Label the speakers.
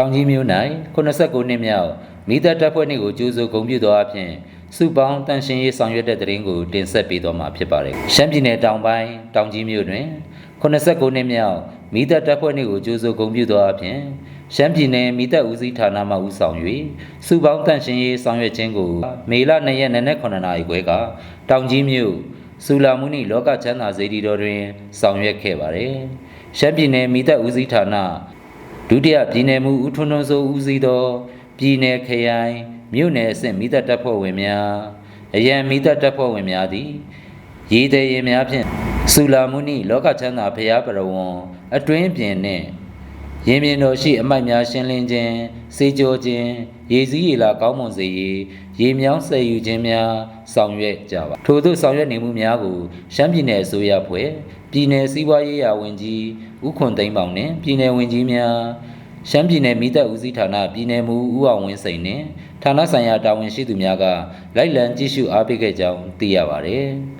Speaker 1: တောင်ကြီးမြို့၌89နှစ်မြောက်မိသက်တပ်ဖွဲ့နှင့်ကိုကျူးစုဂုံပြုသောအဖြစ်စုပေါင်းတန်ရှင်ရေးဆောင်ရွက်တဲ့တရင်ကိုတင်ဆက်ပေးသွားမှာဖြစ်ပါတယ်။ရှမ်းပြည်နယ်တောင်ပိုင်းတောင်ကြီးမြို့တွင်89နှစ်မြောက်မိသက်တပ်ဖွဲ့နှင့်ကိုကျူးစုဂုံပြုသောအဖြစ်ရှမ်းပြည်နယ်မိသက်ဦးစီးဌာနမှဦးဆောင်၍စုပေါင်းတန်ရှင်ရေးဆောင်ရွက်ခြင်းကိုမေလ2ရက်နေ့နက်9နာရီခွဲကတောင်ကြီးမြို့စူလာမုနီလောကချမ်းသာစေတီတော်တွင်ဆောင်ရွက်ခဲ့ပါတယ်။ရှမ်းပြည်နယ်မိသက်ဦးစီးဌာန ဒုတိယပြည်နယ်မှုဦးထွန်းထွန်းစိုးဦးစီးသောပြည်နယ်ခရိုင်မြို့နယ်အဆင့်မိသက်တပ်ဖွဲ့ဝင်များအရန်မိသက်တပ်ဖွဲ့ဝင်များသည်ရည်တည်ရင်များဖြင့်စူလာမုနိလောကချမ်းသာဖရာပရဝံအတွင်းပြင်နှင့် ရင်းမြင်တော်ရှိအမိုက်များရှင်းလင်းခြင်းစေကြောခြင်းရေစည်းရေလာကောင်းမွန်စေရေးရေမြောင်းဆယ်ယူခြင်းများဆောင်ရွက်ကြပါထို့သောဆောင်ရွက်နေမှုများကိုရှမ်းပြည်နယ်အစိုးရဖွဲ့ပြည်နယ်စည်းဝါးရေးရာဝန်ကြီးဦးခွန်သိန်းပေါင်နှင့်ပြည်နယ်ဝန်ကြီးများရှမ်းပြည်နယ်မိသက်ဦးစီးဌာနပြည်နယ်မှူးဦးအောင်ဝင်းစိန်နှင့်ဌာနဆိုင်ရာတာဝန်ရှိသူများကလိုက်လံကြည့်ရှုအားပေးခဲ့ကြောင်းသိရပါဗျ။